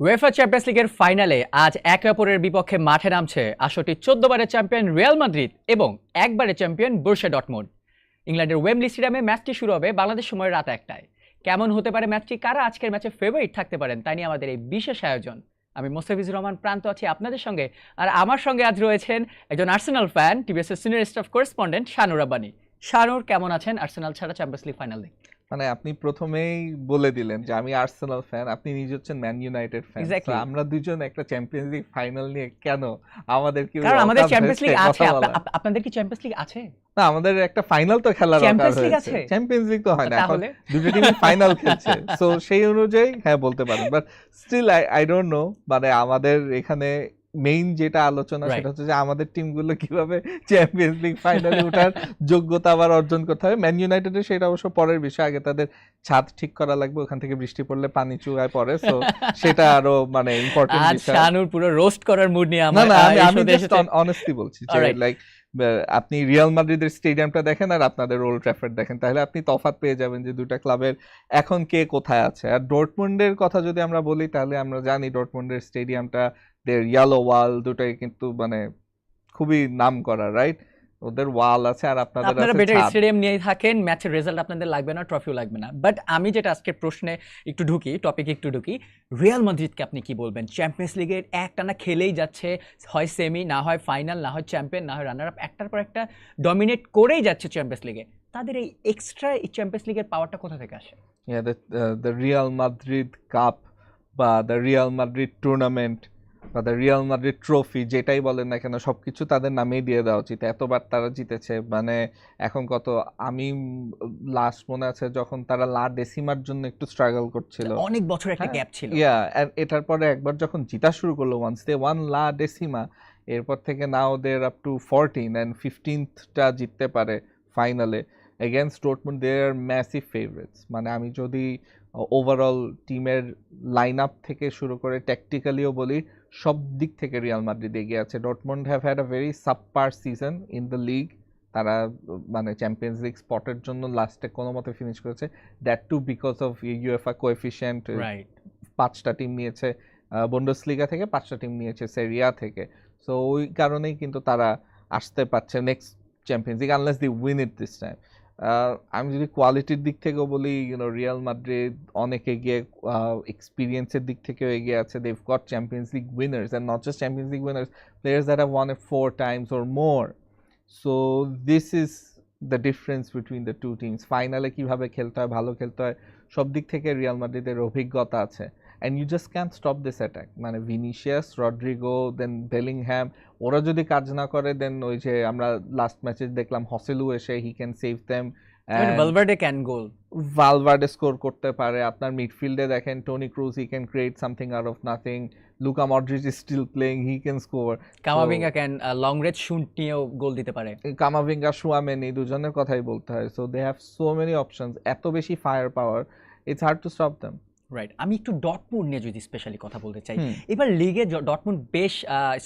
UEFA champions লিগের ফাইনালে আজ একে অপরের বিপক্ষে মাঠে নামছে আসরটি চোদ্দ বারের চ্যাম্পিয়ন রিয়াল মাদ্রিদ এবং একবারের চ্যাম্পিয়ন বুরসে ডটমুন্ড ইংল্যান্ডের ওয়েমলি স্টেডিয়ামে ম্যাচটি শুরু হবে বাংলাদেশ সময় রাত একটায়। কেমন হতে পারে ম্যাচটি? কারা আজকের ম্যাচে ফেভারিট থাকতে পারেন? তাই নিয়ে আমাদের এই বিশেষ আয়োজন। আমি মোস্তাফিজুর রহমান প্রান্ত আছি আপনাদের সঙ্গে। আর আমার সঙ্গে আজ রয়েছেন একজন Arsenal fan TVS senior staff correspondent Shanur Abbani. Shanur, কেমন আছেন? আর্সেনাল ছাড়া চ্যাম্পিয়ন্স লিগ ফাইনালে মানে আপনি প্রথমেই বলে দিলেন যে আমি আর্সেনাল ফ্যান আপনি নিজে হচ্ছেন ম্যান ইউনাইটেড ফ্যান. আমরা দুজন একটা চ্যাম্পিয়ন্স লিগ ফাইনাল নিয়ে কেন আমাদের কি কারণ আমাদের চ্যাম্পিয়ন্স লিগ আছে। আপনাদের কি চ্যাম্পিয়ন্স লিগ আছে? না আমাদের একটা ফাইনাল তো খেলার Champions League আছে? চ্যাম্পিয়ন্স লিগ তো হয় না এখন দুটো টিম ফাইনাল খেলছে। সো সেই অনুযায়ী হ্যাঁ বলতে পারেন। But still I I don't know মানে আমাদের এখানে মেইন যেটা আলোচনা সেটা হচ্ছে যে আমাদের টিমগুলো কীভাবে চ্যাম্পিয়ন্স লিগ ফাইনালে ওঠার যোগ্যতা আবার অর্জন করতে হবে। ম্যান ইউনাইটেডের সেটা অবশ্য পরের বিষয়। আগে তাদের ছাদ ঠিক করা লাগবে ওখান থেকে বৃষ্টি পড়লে পানি চুয়ায় পড়ে। সো সেটা আরও মানে ইম্পর্টেন্ট বিষয়। শানুর পুরো রোস্ট করার মুড নিয়ে আমার না আমি আমি জাস্ট অনেস্টলি বলছি যে লাইক আপনি রিয়াল মাদ্রিদের স্টেডিয়ামটা দেখেন আর আপনাদের ওল্ড ট্র্যাফোর্ড দেখেন। তাহলে আপনি তফাৎ পেয়ে যাবেন যে দুটা ক্লাবের এখন কে কোথায় আছে। আর ডর্টমুন্ডের কথা যদি আমরা বলি তাহলে আমরা জানি ডর্টমুন্ডের স্টেডিয়ামটা দের ইয়েলো ওয়াল দুটাই কিন্তু মানে খুবই নাম করা রাইট ওদের ওয়াল আছে আর আপনাদের আপনারা বেটার স্টেডিয়াম নিয়ে থাকেন ম্যাচের রেজাল্ট আপনাদের লাগবে না ট্রফিও লাগবে না। বাট আমি যেটা আজকের প্রশ্নে একটু ঢুকি টপিকে একটু ঢুকি রিয়াল মাদ্রিদকে আপনি কি বলবেন? চ্যাম্পিয়ন্স লিগের একটানা খেলেই যাচ্ছে হয় সেমি না হয় ফাইনাল না হয় চ্যাম্পিয়ন না হয় রানার আপ একটার পর একটা ডমিনেট করেই যাচ্ছে চ্যাম্পিয়ন্স লিগে তাদের এই এক্সট্রা এই চ্যাম্পিয়ন্স লিগের পাওয়ারটা কোথা থেকে আসে? দ্য the, মাদ্রিদ Cup বা দ্য রিয়াল মাদ্রিদ টুর্নামেন্ট বা দ্য রিয়াল মাদ্রিদ ট্রফি যেটাই বলেন না কেন সবকিছু তাদের নামেই দিয়ে দেওয়া উচিত। এতবার তারা জিতেছে মানে এখন কত আমি লাস্ট মনে আছে যখন তারা লা ডেসিমার জন্য একটু স্ট্রাগল করছিল। অনেক বছর একটা গ্যাপ ছিল। ইয়া এটার পরে একবার যখন জিতা শুরু করল ওয়ান্স দে ওয়ান লা ডেসিমা এরপর থেকে now they're up to fourteen and ফিফটিনথটা জিততে পারে ফাইনালে against Dortmund they are massive favourites মানে আমি যদি ওভারঅল টিমের লাইন আপ থেকে শুরু করে ট্যাকটিক্যালিও বলি সব দিক থেকে রিয়াল মাদ্রিদ এগিয়ে আছে। Dortmund have had a very subpar season in the league তারা মানে চ্যাম্পিয়ন্স লিগ স্পটের জন্য লাস্টে কোনো মতে ফিনিশ করেছে। That too because of UEFA coefficient right পাঁচটা টিম নিয়েছে বন্ডস লিগা থেকে পাঁচটা টিম নিয়েছে সেরিয়া থেকে। সো ওই কারণেই কিন্তু তারা আসতে পারছে next Champions League unless they win it this time আমি যদি কোয়ালিটির দিক থেকেও বলি ইউনো রিয়াল মাদ্রিদ অনেক এগিয়ে এক্সপিরিয়েন্সের দিক থেকেও এগিয়ে আছে। They've got Champions League winners and not just Champions League winners players that have won a four times or more so this is the difference between the two teams ফাইনালে কীভাবে খেলতে হয়, ভালো খেলতে হয়, সব দিক থেকে রিয়াল মাদ্রিদের অভিজ্ঞতা আছে। And you just can stop this attack মানে ভিনিশিয়াস রড্রিগো দেন বেলিংহ্যাম ওরা যদি কাজ না করে দেন ওই যে আমরা লাস্ট ম্যাচে দেখলাম হসেলু এসে he can save them Valverde can goal Valverde score করতে পারে। আপনার মিডফিল্ডে দেখেন Toni Kroos he can create something out of nothing Luka Modric is still playing he can score Camavinga can long range shoot নিয়েও goal দিতে পারে। Camavinga সুয়ামেনি দুজনের কথাই বলতে হয়। So they have so many options এত বেশি fire power it's hard to stop them right আমি একটু ডটমুন্ড নিয়ে যদি স্পেশালি কথা বলতে চাই এবার লিগে ডটমুন্ড বেশ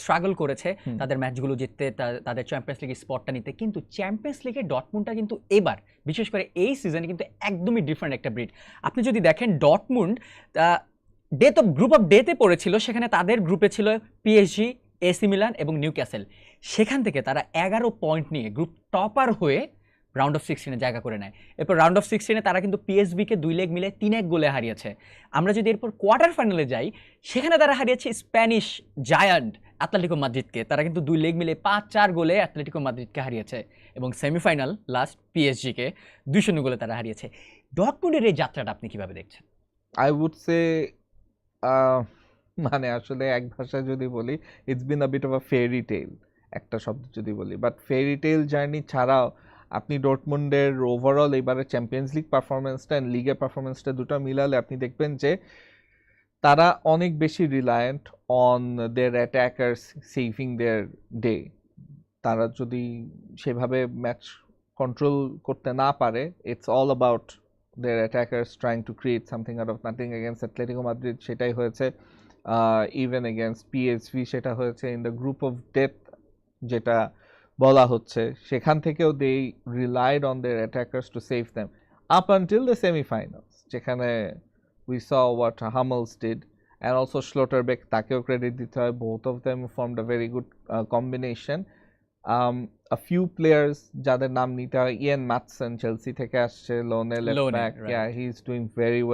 স্ট্রাগল করেছে তাদের ম্যাচগুলো জিততে তাদের চ্যাম্পিয়ন্স লিগের স্পটটা নিতে। কিন্তু চ্যাম্পিয়ন্স লিগে ডটমুন্ডটা কিন্তু এবার বিশেষ করে এই সিজনে কিন্তু একদমই ডিফারেন্ট একটা ব্রিড আপনি যদি দেখেন Dortmund death of group of ডেতে পড়েছিল সেখানে তাদের গ্রুপে ছিল পিএসজি এসি মিলান এবং নিউ ক্যাসেল সেখান থেকে তারা এগারো পয়েন্ট নিয়ে গ্রুপ টপার হয়ে রাউন্ড অফ সিক্সটিনে জায়গা করে নেয়। এরপর রাউন্ড অফ সিক্সটিনে তারা কিন্তু পিএসবিকে দুই লেগ মিলে তিন এক গোলে হারিয়েছে। আমরা যদি এরপর কোয়ার্টার ফাইনালে যাই, সেখানে তারা হারিয়েছে স্প্যানিশ জায়ান্ট অ্যাথলেটিকো মাদ্রিদকে তারা কিন্তু দুই লেগ মিলে পাঁচ চার গোলে অ্যাটলেটিকো মাদ্রিদকে হারিয়েছে এবং সেমিফাইনাল লাস্ট পিএসজিকে দুই শূন্য গোলে তারা হারিয়েছে। ডটমুন্ডের এই যাত্রাটা আপনি কীভাবে দেখছেন? আই উড সে মানে আসলে এক ভাষায় যদি বলি it's been a bit of a fairy tale একটা শব্দ যদি বলি। বাট ফেরি টেল জার্নি ছাড়াও আপনি ডটমুন্ডের ওভারঅল এবারে চ্যাম্পিয়ন্স লিগ পারফরমেন্সটা অ্যান্ড লিগের পারফরমেন্সটা দুটো মিলালে আপনি দেখবেন যে তারা অনেক বেশি reliant on their attackers saving their day তারা যদি সেভাবে ম্যাচ কন্ট্রোল করতে না পারে it's all about their attackers trying to create something out of nothing against Atletico Madrid, সেটাই হয়েছে। ইভেন এগেনস্ট পিএসভি সেটা হয়েছে in the group of death যেটা বলা হচ্ছে সেখান থেকেও they relied on their attackers to save them up until the semifinals যেখানে we saw what Hummels did and also Schlotterbeck তাকেও ক্রেডিট দিতে হয়। Both of them formed a very good uh, combination. Um, a few players যাদের নাম নিতে হয় ইয়ান Mattson Chelsea থেকে আসছে লোনে left back right. yeah he's doing very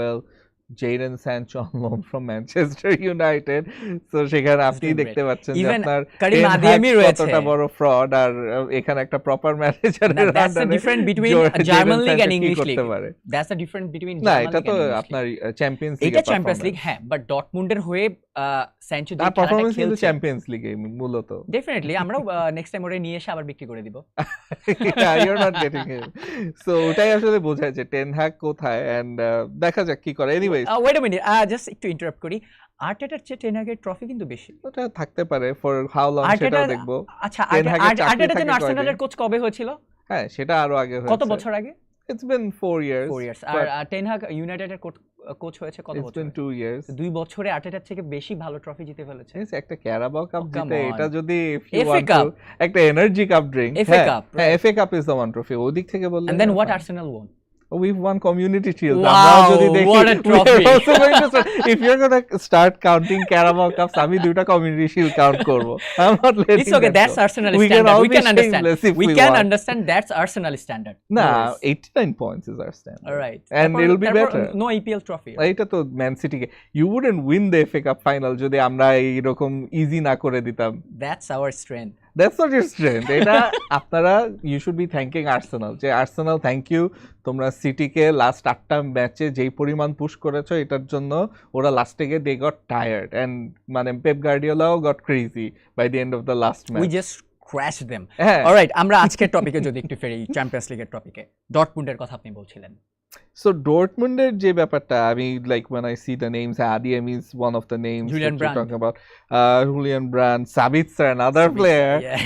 Jadon Sancho on loan from Manchester United. So সেখানে আপনি দেখতে পাচ্ছেন যে আপনার কারিম আদিয়ামি রয়েছে। কতটা বড় ফ্রড আর এখানে একটা প্রপার ম্যানেজার না, that's the difference between German League and English করতে League. পারে? দ্যাটস দ্য ডিফারেন্স বিটুইন না এটা তো আপনার চ্যাম্পিয়ন্স লিগ এটা চ্যাম্পিয়ন্স লিগ হ্যাঁ বাট ডটমুন্ডের হয়ে স্যানচো যে পারফরম্যান্স কিন্তু চ্যাম্পিয়ন্স লিগে মূলত। ডেফিনেটলি আমরাও নেক্সট টাইম ওরে নিয়ে এসে আবার বিক্রি করে দিব। You're not getting him so ওটাই আসলে বোঝায় যে টেন হ্যাক কোথায় এন্ড দেখা যাক কি করে। ওয়েট আ মিনিট জাস্ট একটু ইন্টারাপ্ট করি. আর্টেটার চেয়ে টেন হাগের ট্রফি কিন্তু বেশি। ওটা থাকতে পারে ফর হাউ লং আর্টেটা সেটাও দেখব। আচ্ছা আর্টেটার জন্য আর্সেনালের কোচ কবে হয়েছিল? হ্যাঁ সেটা আরও আগে হয়েছে। কত বছর আগে? It's been 4 years four years R Ten Hag ইউনাইটেডের কোচ হয়েছে কত বছর? বিন 2 ইয়ার্স দুই বছরে আর্টেটার থেকে বেশি ভালো ট্রফি জিতে ফেলেছে। একটা ক্যারাবাও কাপ Oh, জিতে এটা যদি to- Cup. একটা energy cup drink FA Cup, হ্যাঁ FA Cup is the one trophy ওদিক থেকে বললে and then what Arsenal won we won Community Shield Wow, what a trophy. If you are gonna start counting Carabao Cups আমি দুইটা Community Shield count করব am not letting It's okay, that's Arsenal We can standard. all We can understand. We we can want. understand that's Arsenal standard. No worries. 89 points is our standard All right. And তারপর- it'll be better. No EPL trophy. এটা তো Man সিটিকে you wouldn't win the FA Cup final যদি আমরা এইরকম easy না করে দিতাম That's our strength. That's not your strength এটা আপনারা you should be thanking Arsenal যে আর্সেনাল থ্যাংক ইউ তোমরা সিটিকে লাস্ট আটটা ম্যাচে যেই পরিমাণ পুশ করেছ এটার জন্য ওরা লাস্টে গিয়ে দে গট টায়ার্ড অ্যান্ড মানে Pep গার্ডিওলাও got crazy by the end of the last We match just crashed them. হ্যাঁ। Alright, আমরা আজকের টপিকে যদি একটু ফেরি চ্যাম্পিয়ন্স লিগের টপিকে ডটমুন্ডের কথা আপনি বলছিলেন। সো ডোর্টমুন্ডের যে ব্যাপারটা আমি like when I see the names Adiem is one of the names Julian that you're Brandt. talking about uh, Julian Brandt Sabitzer another player Yeah.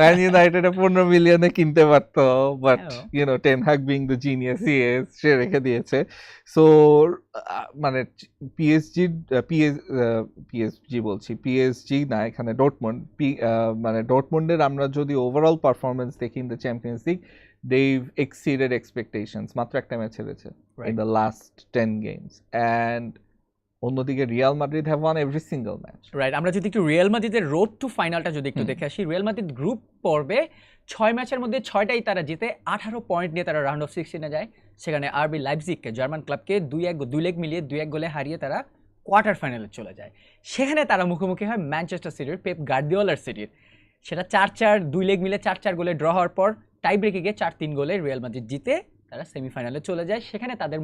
Man United পনেরো মিলিয়নে কিনতে পারতো but. You know Ten Hag being the genius he is সে রেখে দিয়েছে সো মানে PSG PS PSG বলছি PSG না এখানে ডটমন্ড পি মানে ডটমন্ডের আমরা যদি ওভারঅল পারফরমেন্স দেখি in the Champions League they've exceeded expectations মাত্র একটা ম্যাচ হেরেছে Right. The last ten games and অন্যদিকে Real Madrid have won every single match right আমরা যদি একটু রিয়াল মাদ্রিদের রোড টু ফাইনালটা যদি একটু হুম। দেখে আসি রিয়াল মাদ্রিদ গ্রুপ পর্বে ছয় ম্যাচের মধ্যে ছয়টাই তারা জিতে আঠারো পয়েন্ট নিয়ে তারা রাউন্ড অফ সিক্সটিনে যায়। সেখানে আরবি লাইপজিগকে জার্মান ক্লাবকে দুই এক দুই লেগ মিলিয়ে দুই এক গোলে হারিয়ে তারা কোয়ার্টার ফাইনালে চলে যায়। সেখানে তারা মুখোমুখি হয় ম্যানচেস্টার সিটির পেপ গার্দিওলার সিটির সেটা চার চার দুই লেগ মিলে চার চার গোলে ড্র হওয়ার পর টাই ব্রেকে গিয়ে চার তিন গোলে রিয়াল মাদ্রিদ জিতে তারা সেমিফাইনালে চলে যায়। সেখানে তাদের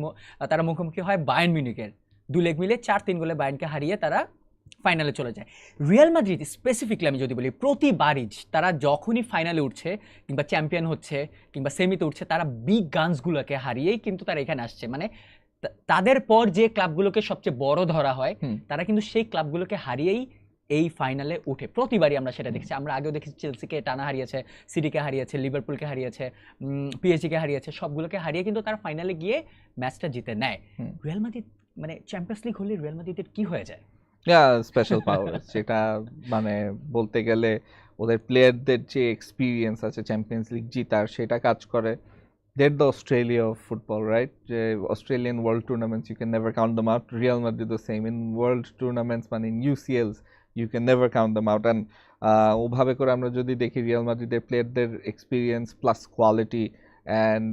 তারা মুখোমুখি হয় বায়ার্ন মিউনিকের দুই লেগ মিলে চার তিন গোলে বায়ার্নকে হারিয়ে তারা ফাইনালে চলে যায়। রিয়াল মাদ্রিদ স্পেসিফিকলি আমি যদি বলি প্রতিবারই তারা যখনই ফাইনালে উঠছে কিংবা চ্যাম্পিয়ন হচ্ছে কিংবা সেমিতে উঠছে তারা বিগ গানসগুলোকে হারিয়েই কিন্তু তারা এখানে আসছে। মানে তাদের পর যে ক্লাবগুলোকে সবচেয়ে বড় ধরা হয় তারা কিন্তু সেই ক্লাবগুলোকে হারিয়েই এই ফাইনালে উঠে। প্রতিবারই আমরা সেটা দেখছি। আমরা আগেও দেখেছি চেলসিকে টানা হারিয়েছে সিটিকে হারিয়েছে লিভারপুলকে হারিয়েছে পিএসজিকে হারিয়েছে সবগুলোকে হারিয়ে কিন্তু তারা ফাইনালে গিয়ে ম্যাচটা জিতে নেয়। রিয়াল মাদ্রিদ মানে চ্যাম্পিয়ন্স লিগ হলে রিয়াল মাদ্রিদের কি হয়ে যায়? স্পেশাল পাওয়ার যেটা মানে বলতে গেলে ওদের প্লেয়ারদের যে এক্সপিরিয়েন্স আছে চ্যাম্পিয়ন্স লিগ জিতার সেটা কাজ করে। That the Australia football right যে Australian world tournaments you can never count them out Real Madrid the same in world tournaments মানে in UCLs you can never count them out and ওভাবে করে আমরা যদি দেখি রিয়াল মাদ্রিদের প্লেয়ারদের experience plus quality and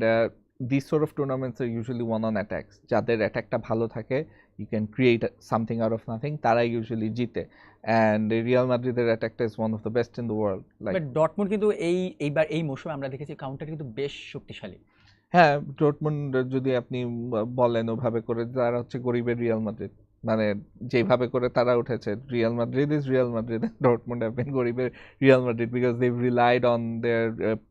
this sort of tournaments are usually won on attacks যাদের অ্যাটাকটা ভালো থাকে you can create something out of nothing তারাই ইউজুয়ালি জিতে. অ্যান্ড রিয়াল মাদ্রিদের অ্যাটাকটা is one of the best in the world like Dortmund কিন্তু এই এইবার এই মৌসুমে আমরা দেখেছি কাউন্টার কিন্তু বেশ শক্তিশালী। হ্যাঁ ডটমন্ড যদি আপনি বলেন ওভাবে করে তারা হচ্ছে গরিবের রিয়াল মাদ্রিদ মানে যেভাবে করে তারা উঠেছে Real Madrid is Real Madrid Dortmund have been গরিবের Real Madrid because they relied on their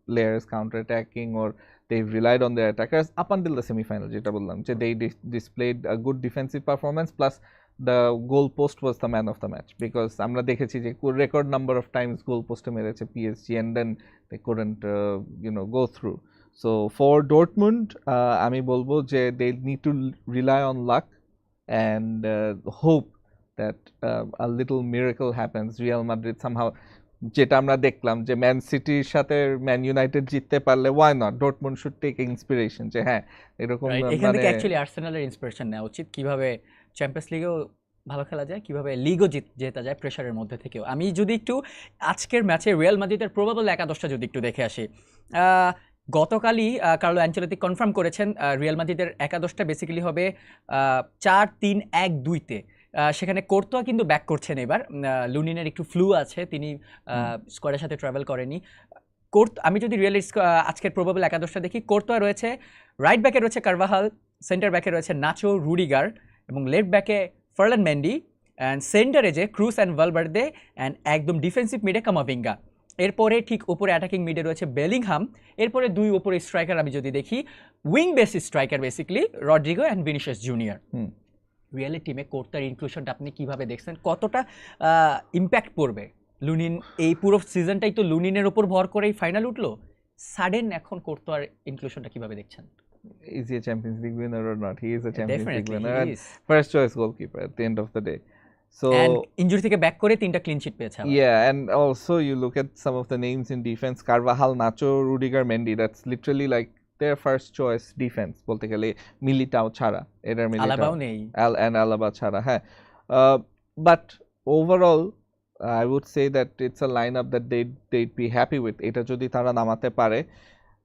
players counter attacking or they relied on their attackers up until the semifinal যেটা বললাম, যে they displayed a good defensive performance plus the goal post was the man of the match because আমরা দেখেছি যে record number of times goal পোস্টে মেরেছে PSG and then they couldn't you know go through so for Dortmund আমি বলব যে they need to rely on luck and uh, hope that uh, a little miracle happens. Real Madrid somehow যেটা আমরা দেখলাম যে man সিটির সাথে man United জিততে পারলে why not Dortmund should take inspiration যে হ্যাঁ এরকম? এখান থেকে মানে অ্যাকচুয়ালি আর্সেনালের ইন্সপিরেশন নেওয়া উচিত। কীভাবে চ্যাম্পিয়ন্স লিগেও ভালো খেলা যায় কীভাবে লিগও জিত জেতা যায় প্রেশারের মধ্যে থেকেও। আমি যদি একটু আজকের ম্যাচে রিয়াল মাদ্রিদের প্রবাবল একাদশটা যদি একটু দেখে আসি গতকালই কার্লো অ্যাঞ্চেলতি কনফার্ম করেছেন রিয়াল মাদ্রিদের একাদশটা বেসিক্যালি হবে চার তিন এক দুইতে। সেখানে কোর্তোয়া কিন্তু ব্যাক করছেন এবার। লুনিনের একটু ফ্লু আছে তিনি স্কোয়াডের সাথে ট্রাভেল করেনি কোর্ট আমি যদি রিয়েল আজকের প্রবাবল একাদশটা দেখি কোর্তোয়া রয়েছে রাইট ব্যাকে রয়েছে কারভাহাল সেন্টার ব্যাকে রয়েছে নাচো রুডিগার এবং লেফট ব্যাকে ফার্লান মেন্ডি অ্যান্ড সেন্টারে যে ক্রুস অ্যান্ড ভালভার্দে অ্যান্ড একদম ডিফেন্সিভ মিডে কামাভিঙ্গা এরপরে ঠিক উপরে অ্যাটাকিং মিডে রয়েছে বেলিংহাম এরপরে দুই উপরে স্ট্রাইকার আমি যদি দেখি wing based striker basically Rodrygo and Vinicius Junior hmm. Really টিমে কোর্তার ইনক্লুশনটা আপনি কীভাবে দেখছেন কতটা ইম্প্যাক্ট পড়বে লুনিন এই পুরো সিজনটাই তো লুনিনের ওপর ভর করেই ফাইনাল উঠল সাডেন এখন কোর্তার ইনক্লুশনটা কীভাবে দেখছেন Is he a Champions League winner or not? He is a Champions League definitely winner and first choice goalkeeper at the end of the day. So and injury থেকে ব্যাক করে তিনটা clean sheet পেয়েছে yeah, and also you look at some of the names in defense: Carvajal, Nacho, Rudiger, Mendy. That's literally like their first choice defense. বলতে গেলে Militao ছাড়া এদের Militao আলাবাও নেই Al and Alaba ছাড়া হ্যাঁ Uh, but overall I would say that it's a lineup that they'd, they'd be happy with এটা যদি তারা নামাতে পারে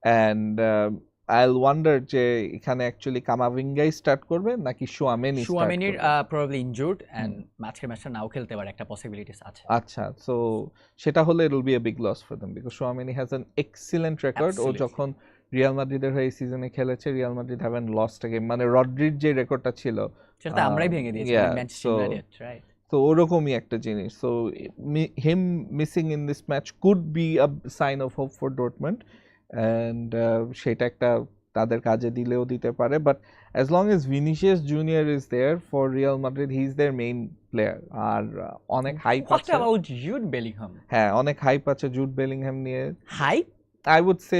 and I'll wonder যে এখানে অ্যাকচুয়ালি কামাভিঙ্গাই স্টার্ট করবে নাকি শোয়ামেনি শুয়ামেনির প্রবাবলি ইনজুরড অ্যান্ড ম্যাচের ম্যাচটা নাও খেলতে পারে একটা পসিবিলিটিস আছে। আচ্ছা সো সেটা হলে it will be a big loss for them because Tchouameni has an excellent record ও যখন রিয়াল মাদ্রিদের হয়ে এই সিজনে খেলেছে Real Madrid haven't lost game মানে রড্রির যে রেকর্ডটা ছিল সেটা আমরাই ভেঙে দিয়েছি ম্যানচেস্টার ইউনাইটেড রাইট তো ওরকমই একটা জিনিস। So him missing in this match could be a sign of hope for Dortmund and সেটা একটা তাদের কাজে দিলেও দিতে পারে। But as long as Vinicius Junior is there for Real Madrid he is their main player R uh, অনেক hype আছে। About Jude Bellingham হ্যাঁ অনেক হাইপ আছে জুড বেলিংহ্যাম নিয়ে। Hi I would say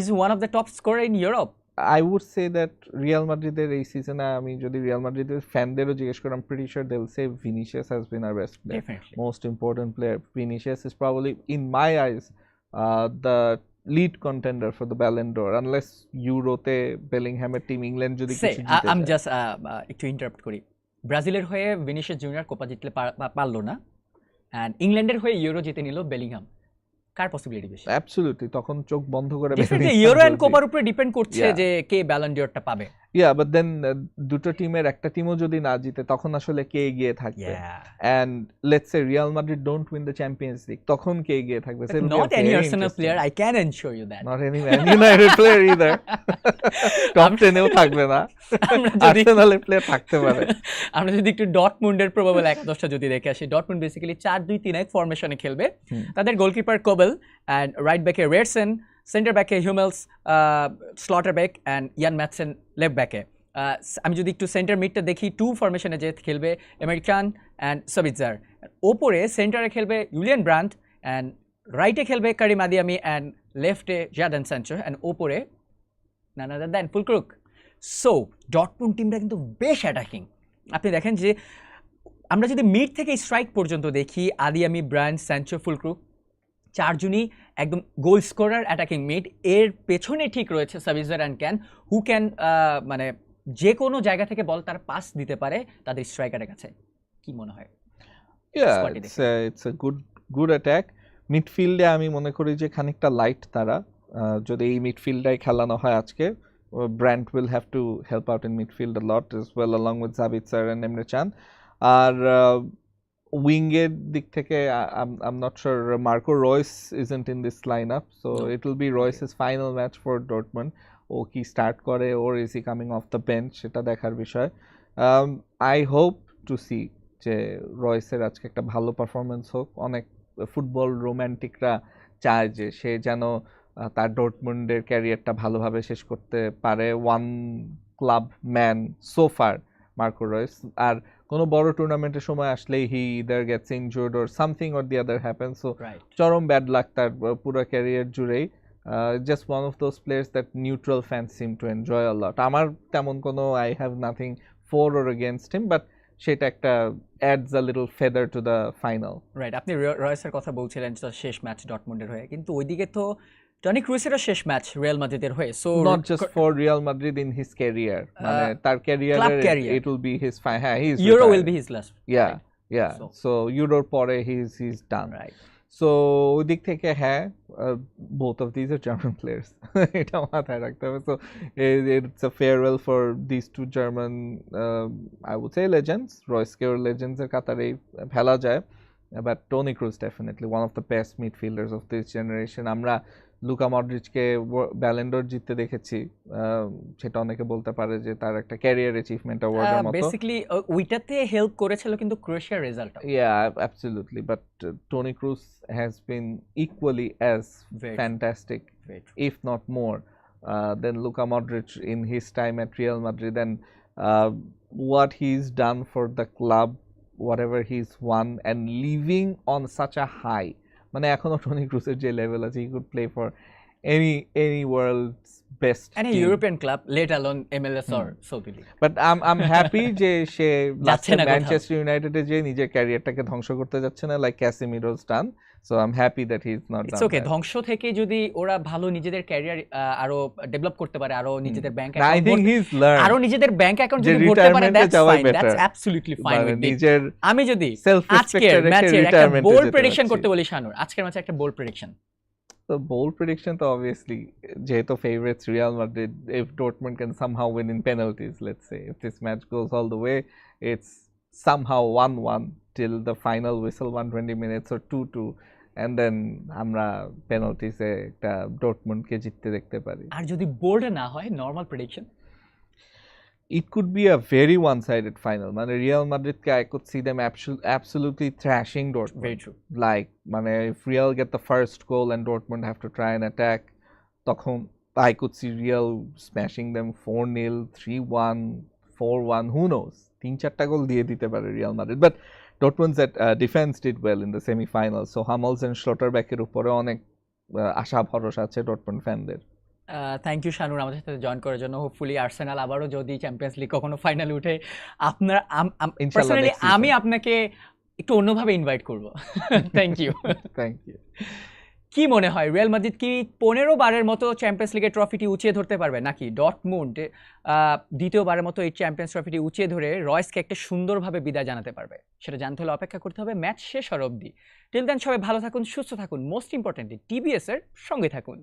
is one of the top scorer in Europe I would say that Real মাদ্রিদের এই সিজনে আমি যদি রিয়াল মাদ্রিদের ফ্যানদেরও জিজ্ঞেস করি I'm pretty sure they will say Vinicius has been our best player definitely most important player. Vinicius is probably, in my eyes, uh, contender lead contender for the Ballon d'Or, unless ইউরোতে বেলিংহ্যামের team England যদি সে কিছু জিতে আম। Just একটু interrupt করি ব্রাজিলের হয়ে ভিনিশিয়াস জুনিয়র কোপা জিতলে পারল না অ্যান্ড ইংল্যান্ডের হয়ে ইউরো জিতে নিল বেলিংহাম কার পসিবিলিটি বেশি Absolutely, তখন চোখ বন্ধ করে ইউরো বলবি। কোপার উপরে ডিপেন্ড করছে. যে কে ব্যালন্ডিয়রটা পাবে But then uh, দুটো টিমের একটা টিমও যদি না জিতে তখন আসলে কে এগিয়ে থাকবে? And let's say Real Madrid don't win the Champions League তখন কে এগিয়ে থাকবে? Not any Arsenal player I can ensure you that not any Man United player either. Top টেনেও থাকবে না। আর্সেনালের প্লেয়ার থাকতে পারে। আমরা যদি একটু ডটমুন্ডের প্রবাবল একাদশটা যদি দেখে আসি ডটমুন্ড বেসিক্যালি চার দুই তিন এক ফরমেশনে খেলবে। তাদের গোলকিপার কোবেল অ্যান্ড রাইট ব্যাকে রেডসেন সেন্টার ব্যাকে Hummels Schlotterbeck and Ian Maatsen left ব্যাকে আমি যদি একটু সেন্টার মিডটা দেখি টু ফরমেশনে যে খেলবে আমেরিকান অ্যান্ড সবিজার ওপরে সেন্টারে খেলবে ইউলিয়ান ব্রান্ড অ্যান্ড রাইটে খেলবে কারিম আদিয়ামি অ্যান্ড লেফটে জাদান স্যাঞ্চো অ্যান্ড ওপরে নানা দেন ফুলক্রুক সো ডটমুন টিমটা কিন্তু বেশ অ্যাটাকিং আপনি দেখেন যে আমরা যদি মিড থেকে স্ট্রাইক পর্যন্ত দেখি আদিয়ামি ব্রান্ড স্যাঞ্চো ফুলক্রুক চারজনই একদম গোল স্কোরার অ্যাটাকিং মিড এর পেছনে ঠিক রয়েছে Sabitzer and can who can মানে যে কোনো জায়গা থেকে বল তার পাস দিতে পারে তাদের স্ট্রাইকারের কাছে। কি মনে হয়? A good good attack. মিডফিল্ডে আমি মনে করি যে খানিকটা লাইট তারা। যদি এই মিডফিল্ডটাই খেলানো হয় আজকে Brandt will have to help out in midfield lot is well along with Sabitzer and Emre Can আর উইংয়ের দিক থেকে I'm not sure Marco Reus isn't in this line up so it will be Reus's final match for Dortmund ও কি start করে or is he coming off the bench সেটা দেখার বিষয়। I hope to C যে রয়েসের আজকে একটা ভালো performance হোক। অনেক ফুটবল রোম্যান্টিকরা চায় যে সে যেন তার ডটমুন্ডের ক্যারিয়ারটা ভালোভাবে শেষ করতে পারে। One club man so far Marco Reus আর কোনো বড় টুর্নামেন্টের সময় আসলেই he either gets injured or something or the other happen so চরম ব্যাড লাক তার পুরো ক্যারিয়ার জুড়েই। Just one of those players that neutral fan seem to enjoy lot আমার তেমন কোনো I have nothing for or against him but সেটা একটা adds a little feather to the final right আপনি রয়েসের কথা বলছিলেন শেষ ম্যাচ ডটমুন্ডের হয়ে। কিন্তু ওইদিকে তো টনি ক্রুসেরও শেষ ম্যাচ রিয়াল মাদ্রিদের হয়ে so not just for Real Madrid in his career. মানে তার career it will be his fi- হ্যাঁ he is Euro will be his last yeah yeah. So- so ইউরোর পরে he is he is done. Right so ওই দিক থেকে হ্যাঁ both of these are German players এটা মাথায় রাখতে হবে। So it's a farewell for this two German I would say legends রয়েসকের লেজেন্ডসের কাতারেই ফেলা যায়। But Toni Kroos definitely one of the best midfielders of this generation আমরা লুকা মডরিচকে ব্যালেন্ডর জিততে দেখেছি। সেটা অনেকে বলতে পারে যে তার একটা ক্যারিয়ার অ্যাচিভমেন্ট অ্যাওয়ার্ডের মতো। বেসিক্যালি উইটাতে হেল্প করেছিল কিন্তু ক্রোশিয়ার result yeah absolutely but Toni Kroos has been equally as fantastic if not more than Luka Modric in his time at Real Madrid then what he is done for the club whatever he is won and living on such a high মানে এখনও Toni ক্রুসের যে level আছে he could play for any any world's best any European club let alone MLS or Saudi league but I am happy যে সে Manchester ইউনাইটেডে যে নিজের ক্যারিয়ারটাকে ধ্বংস করতে যাচ্ছে না like Casemiro's done so I am happy that he is not it's okay ধ্বংস থেকে যদি ওরা ভালো নিজেদের ক্যারিয়ার আরও ডেভেলপ করতে পারে আরও নিজেদের bank I think he is learn আরও নিজেদের ব্যাংক অ্যাকাউন্ট যদি ভরতে পারে that's fine that's absolutely fine with নিজের আমি যদি আজকের ম্যাচের একটা বোল্ড প্রেডিকশন করতে বলি শানুর। আজকের ম্যাচে একটা বোল্ড প্রেডিকশন তো বোল্ড প্রেডিকশন তো অবভিয়াসলি যেহেতু favourites Real Madrid if Dortmund can somehow win in penalties let's say if this match goes all the way it's somehow one one till the final whistle one twenty minutes or two two and then আমরা পেনাল্টিসে একটা ডর্টমুন্ডকে জিততে দেখতে পারি আর যদি bold না হয় normal prediction it could be a very one-sided final. মানে Real Madrid, I could see them abso- absolutely thrashing Dortmund. Very true Like, মানে if Real get the first goal and Dortmund have to try and attack, তখন I could see Real smashing them 4-0, 3-1, 4-1, who knows? তিন চারটা গোল দিয়ে দিতে পারে Real Madrid but Dortmund's at defence did well in the semifinal so Hummels and স্লটারব্যাকের উপরে অনেক আশা ভরসা আছে ডটমুন্ড ফ্যানদের থ্যাংক ইউ শানুর আমাদের সাথে জয়েন করার জন্য। হোপফুলি আর্সেনাল আবারও যদি চ্যাম্পিয়ন্স লিগ কখনো ফাইনাল উঠে আপনার পার্সোনালি আমি আপনাকে একটু অন্যভাবে ইনভাইট করব। থ্যাংক ইউ থ্যাংক ইউ কি মনে হয়? রিয়াল মাদ্রিদ কি পনেরো বারের মতো চ্যাম্পিয়ন্স লিগের ট্রফিটি উঁচিয়ে ধরতে পারবে? নাকি ডটমুন্ড দ্বিতীয়বারের মতো এই চ্যাম্পিয়ন্স ট্রফিটি উঁচিয়ে ধরে রয়েসকে একটা সুন্দরভাবে বিদায় জানাতে পারবে? সেটা জানতে হলে অপেক্ষা করতে হবে। ম্যাচ শেষ হওয়ার অবধি। টিল দেন সবাই ভালো থাকুন, সুস্থ থাকুন। মোস্ট ইম্পর্ট্যান্টলি টিবিএসের সঙ্গে থাকুন।